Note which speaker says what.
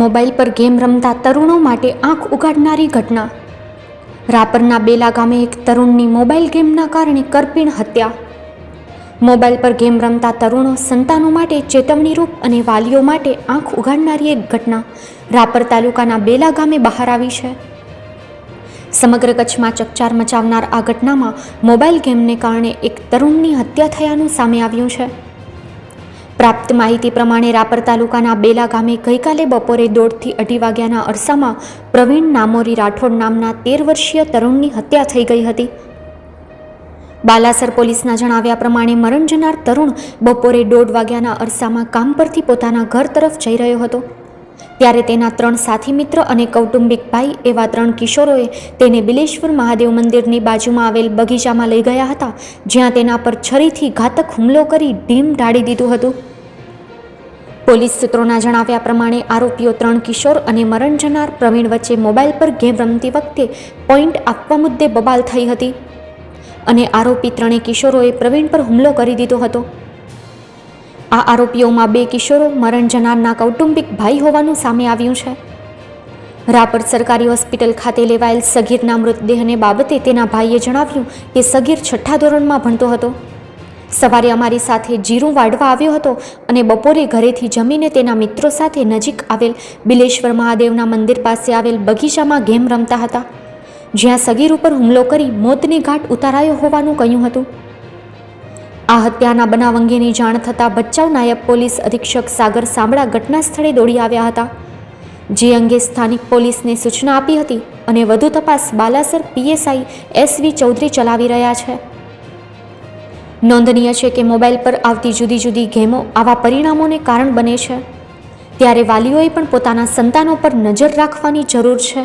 Speaker 1: Mobile પર game રમતા તરુણો માટે આંખ ઉગાડનારી ઘટના. રાપરના બેલા ગામે એક તરુણની મોબાઈલ ગેમના કારણે કરપીણ હત્યા. મોબાઈલ પર ગેમ રમતા તરુણો સંતાનો માટે ચેતવણીરૂપ અને વાલીઓ માટે આંખ ઉગાડનારી એક ઘટના રાપર તાલુકાના બેલા ગામે બહાર આવી છે. સમગ્ર કચ્છમાં ચકચાર મચાવનાર આ ઘટનામાં મોબાઈલ ગેમને કારણે એક તરુણની હત્યા થયાનું સામે આવ્યું છે. પ્રાપ્ત માહિતી પ્રમાણે રાપર તાલુકાના બેલા ગામે ગઈકાલે બપોરે દોઢથી અઢી વાગ્યાના અરસામાં પ્રવીણ નામોરી રાઠોડ નામના તેર વર્ષીય તરુણની હત્યા થઈ ગઈ હતી. બાલાસર પોલીસના જણાવ્યા પ્રમાણે મરણ જનાર તરુણ બપોરે દોઢ વાગ્યાના અરસામાં કામ પરથી પોતાના ઘર તરફ જઈ રહ્યો હતો. ત્યારે તેના ત્રણ સાથી મિત્ર અને કૌટુંબિક ભાઈ એવા ત્રણ કિશોરોએ તેને બિલેશ્વર મહાદેવ મંદિરની બાજુમાં આવેલ બગીચામાં લઈ ગયા હતા, જ્યાં તેના પર છરીથી ઘાતક હુમલો કરી ઢીમ ઢાળી દીધું હતું. પોલીસ સૂત્રોના જણાવ્યા પ્રમાણે આરોપીઓ ત્રણ કિશોર અને મરણ જનાર પ્રવીણ વચ્ચે મોબાઈલ પર ગેમ રમતી વખતે પોઈન્ટ આપવા મુદ્દે બબાલ થઈ હતી. અને આરોપી ત્રણેય કિશોરોએ પ્રવીણ પર હુમલો કરી દીધો હતો. આ આરોપીઓમાં બે કિશોરો, મરણ જનારના કૌટુંબિક ભાઈ હોવાનું સામે આવ્યું છે. રાપર સરકારી હોસ્પિટલ ખાતે લેવાયેલ સગીરના મૃતદેહને બાબતે તેના ભાઈએ જણાવ્યું કે સગીર છઠ્ઠા ધોરણમાં ભણતો હતો. સવારે અમારી સાથે જીરું વાઢવા આવ્યો હતો અને બપોરે ઘરેથી જમીને તેના મિત્રો સાથે નજીક આવેલ બિલેશ્વર મહાદેવના મંદિર પાસે આવેલ બગીચામાં ગેમ રમતા હતા. જ્યાં સગીર ઉપર હુમલો કરી મોતને ઘાટ ઉતારાયો હોવાનું કહ્યું હતું. આ હત્યાના બનાવ અંગેની જાણ થતાં ભચાઉ નાયબ પોલીસ અધિક્ષક સાગર સાંભળા ઘટના સ્થળે દોડી આવ્યા હતા. જે અંગે સ્થાનિક પોલીસને સૂચના આપી હતી અને વધુ તપાસ બાલાસર પીએસઆઈ એસવી ચૌધરી ચલાવી રહ્યા છે. નોંધનીય છે કે મોબાઈલ પર આવતી જુદી જુદી ગેમો આવા પરિણામોને કારણ બને છે. ત્યારે વાલીઓએ પણ પોતાના સંતાનો પર નજર રાખવાની જરૂર છે.